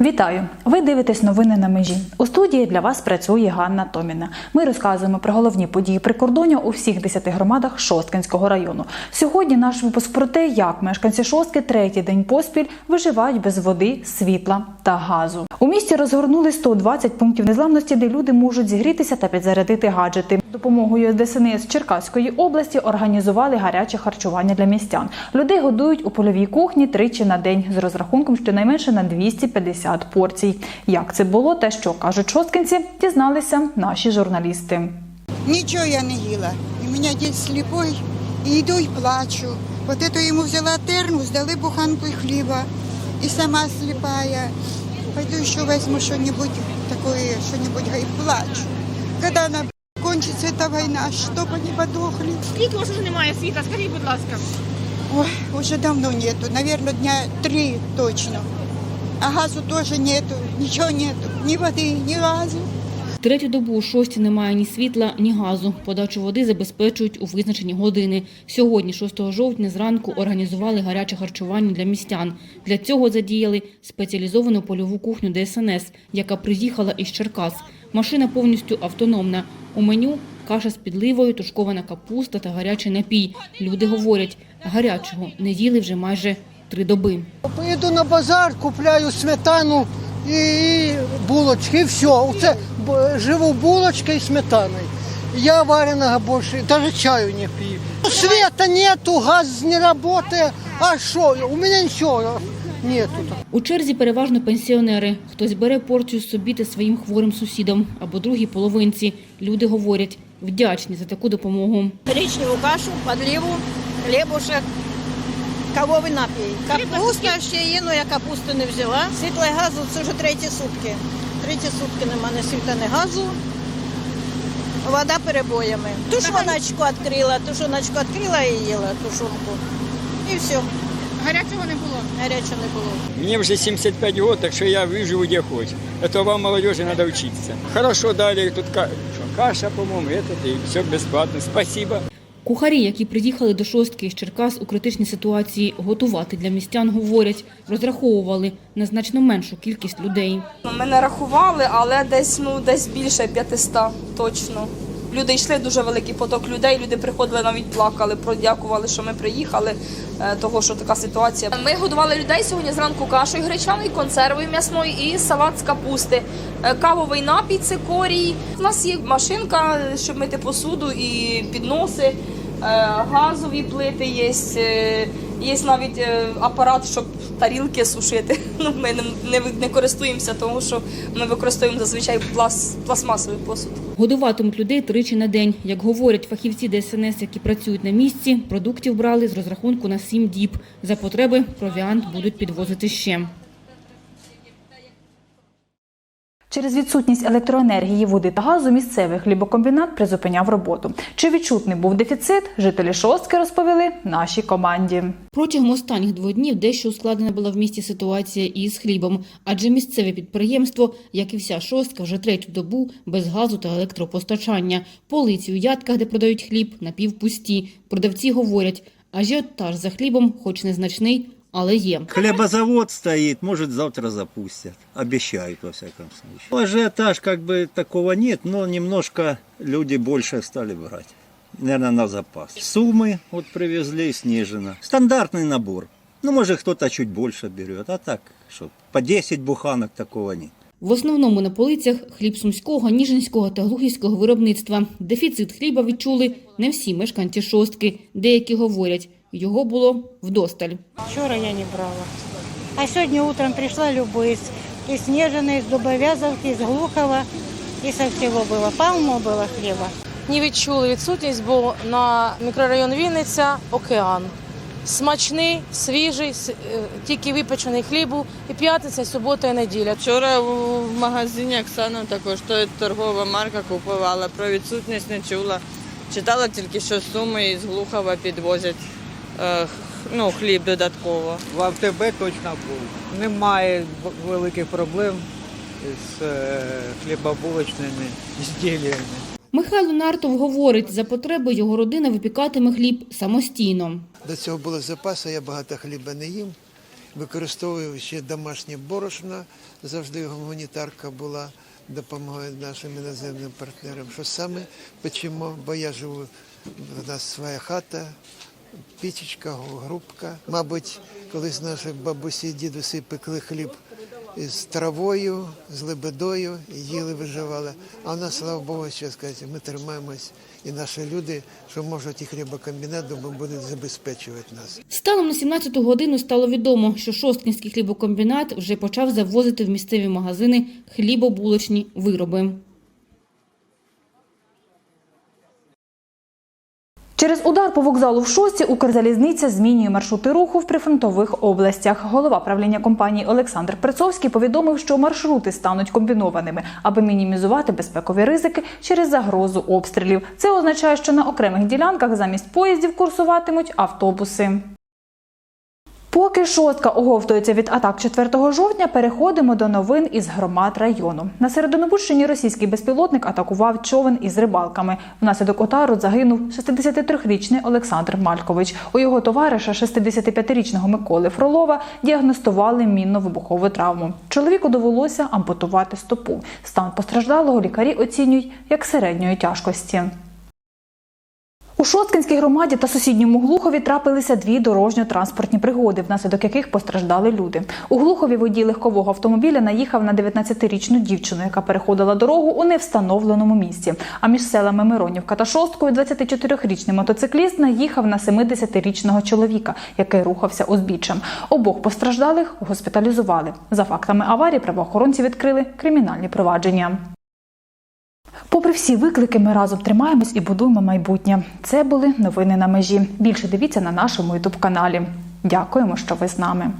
Вітаю! Ви дивитесь новини на межі. У студії для вас працює Ганна Томіна. Ми розказуємо про головні події прикордоння у всіх 10 громадах Шосткинського району. Сьогодні наш випуск про те, як мешканці Шостки третій день поспіль виживають без води, світла та газу. У місті розгорнули 120 пунктів незламності, де люди можуть зігрітися та підзарядити гаджети. Допомогою ДСНС Черкаської області організували гаряче харчування для містян. Людей годують у польовій кухні тричі на день з розрахунком щонайменше на 250 порцій. Як це було, те, що кажуть шосткинці, дізналися наші журналісти. Ничего я не їла. І мене дід сліпой, і йду і плачу. Вот это йому взяла термос, дали буханку і хліба, і сама сліпая. Пойду еще возьму что-нибудь такое, что-нибудь и плачу. Когда она кончится эта война, чтобы они подохли. Світло ж немає світла, скажіть, будь ласка. Ой, уже давно нету, наверное, дня три точно. А газу тоже нету, ничего нету, ни воды, ни газу. Третю добу у шості немає ні світла, ні газу. Подачу води забезпечують у визначені години. Сьогодні, 6 жовтня, зранку організували гаряче харчування для містян. Для цього задіяли спеціалізовану польову кухню ДСНС, яка приїхала із Черкас. Машина повністю автономна. У меню каша з підливою, тушкована капуста та гарячий напій. Люди говорять, гарячого не їли вже майже три доби. Поїду на базар, купляю сметану і булочки, і все. Оце б- живу булочкою і сметаною. Я вареного більше, навіть чаю не п'ю. Света нету, газ не працює. А що? У мене нічого нету. У черзі переважно пенсіонери. Хтось бере порцію собі та своїм хворим сусідам або другій половинці. Люди говорять, вдячні за таку допомогу. гречневую кашу, подливу, хлебушек, кавовий напій. Капуста ще є, але я капусту не взяла. Світла газу це вже треті сутки. Треті сутки нема ні світла, ні газу Вода перебоями. Тушоночку відкрила, тушоночку відкрила і їла тушонку. І все, Гарячого не було. гаряче не було. Мне уже 75 год, так что я выживу где хоть. Это вам, молодежи, надо учиться. Хорошо дали тут ка- что, каша, по-моему, это и все бесплатно. Спасибо. Кухарі, які приїхали до шостки з Черкас у критичній ситуації готувати для містян, говорять, розраховували на значно меншу кількість людей. Ми не рахували, але десь ну десь більше 500 точно. Люди йшли дуже великий поток людей. Люди приходили навіть плакали, продякували, що ми приїхали, е, того що така ситуація. Ми годували людей сьогодні зранку кашею гречаною, консервою м'ясною і салат з капусти. Е, Кавовий напій цикорій. У нас є машинка, щоб мити посуду і підноси. Е, Газові плити є, є навіть е, апарат, щоб тарілки сушити. Ну, ми не, не, користуємося, тому що ми використовуємо зазвичай плас, пластмасовий посуд. Годуватимуть людей тричі на день. Як говорять фахівці ДСНС, які працюють на місці, продуктів брали з розрахунку на сім діб. За потреби провіант будуть підвозити ще. Через відсутність електроенергії, води та газу місцевий хлібокомбінат призупиняв роботу. Чи відчутний був дефіцит, жителі Шостки розповіли нашій команді. Протягом останніх двох днів дещо ускладнена була в місті ситуація із хлібом, адже місцеве підприємство, як і вся шостка, вже третю добу без газу та електропостачання. Полиці у ядках, де продають хліб, напівпусті. Продавці говорять, ажіотаж за хлібом, хоч незначний, але є. Хлебозавод стоит, может завтра запустят. Обещают во всяком случае. Ажиотаж как бы такого нет, но немножко люди больше стали брать. Наверное, на запас. Суммы вот привезли снижено. Стандартный набор. Ну, может, кто-то чуть больше берет. А так, что по 10 буханок такого нет. В основному на полицях хліб сумського, ніжинського та глухівського виробництва. Дефіцит хліба відчули не всі мешканці шостки. Деякі говорять, його було вдосталь. Вчора я не брала. А сьогодні утром прийшла любий. І Снежина, і з Дубовязовки, і з Глухова, і со всього було. Палмо було хліба. не відчули відсутність, бо на мікрорайон Вінниця океан. Смачний, свіжий, е, тільки випечений хлібу, і п'ятниця, і субота, і неділя. Вчора в магазині Оксана також то торгова марка купувала. Про відсутність не чула. Читала тільки, що з суми із Глухова підвозять ну, хліб додатково. В АВТБ точно був. Немає великих проблем з е, хлібобулочними ізділлями. Михайло Нартов говорить, за потреби його родина випікатиме хліб самостійно. До цього були запаси, я багато хліба не їм. використовую ще домашнє борошно. Завжди гуманітарка була, допомагає нашим іноземним партнерам. Що саме печемо, бо я живу, у нас своя хата, пічечка, грубка. Мабуть, колись наші бабусі і дідуси пекли хліб з травою, з лебедою, їли, виживали. А у нас, слава Богу, що сказати, ми тримаємось, і наші люди, що можуть і хлібокомбінат, думаю, будуть забезпечувати нас. Станом на 17 годину стало відомо, що Шосткинський хлібокомбінат вже почав завозити в місцеві магазини хлібобулочні вироби. Через удар по вокзалу в шості Укрзалізниця змінює маршрути руху в прифронтових областях. Голова правління компанії Олександр Прицовський повідомив, що маршрути стануть комбінованими, аби мінімізувати безпекові ризики через загрозу обстрілів. Це означає, що на окремих ділянках замість поїздів курсуватимуть автобуси. Поки шостка оговтується від атак 4 жовтня, переходимо до новин із громад району. На Середонобудщині російський безпілотник атакував човен із рибалками. Внаслідок отару загинув 63-річний Олександр Малькович. У його товариша, 65-річного Миколи Фролова, діагностували мінно-вибухову травму. Чоловіку довелося ампутувати стопу. Стан постраждалого лікарі оцінюють як середньої тяжкості. У Шосткинській громаді та сусідньому Глухові трапилися дві дорожньо-транспортні пригоди, внаслідок яких постраждали люди. У Глухові водій легкового автомобіля наїхав на 19-річну дівчину, яка переходила дорогу у невстановленому місці. А між селами Миронівка та Шосткою 24-річний мотоцикліст наїхав на 70-річного чоловіка, який рухався узбіччям. Обох постраждалих госпіталізували. За фактами аварії правоохоронці відкрили кримінальні провадження. Попри всі виклики, ми разом тримаємось і будуємо майбутнє. Це були новини на межі. Більше дивіться на нашому ютуб каналі. Дякуємо, що ви з нами.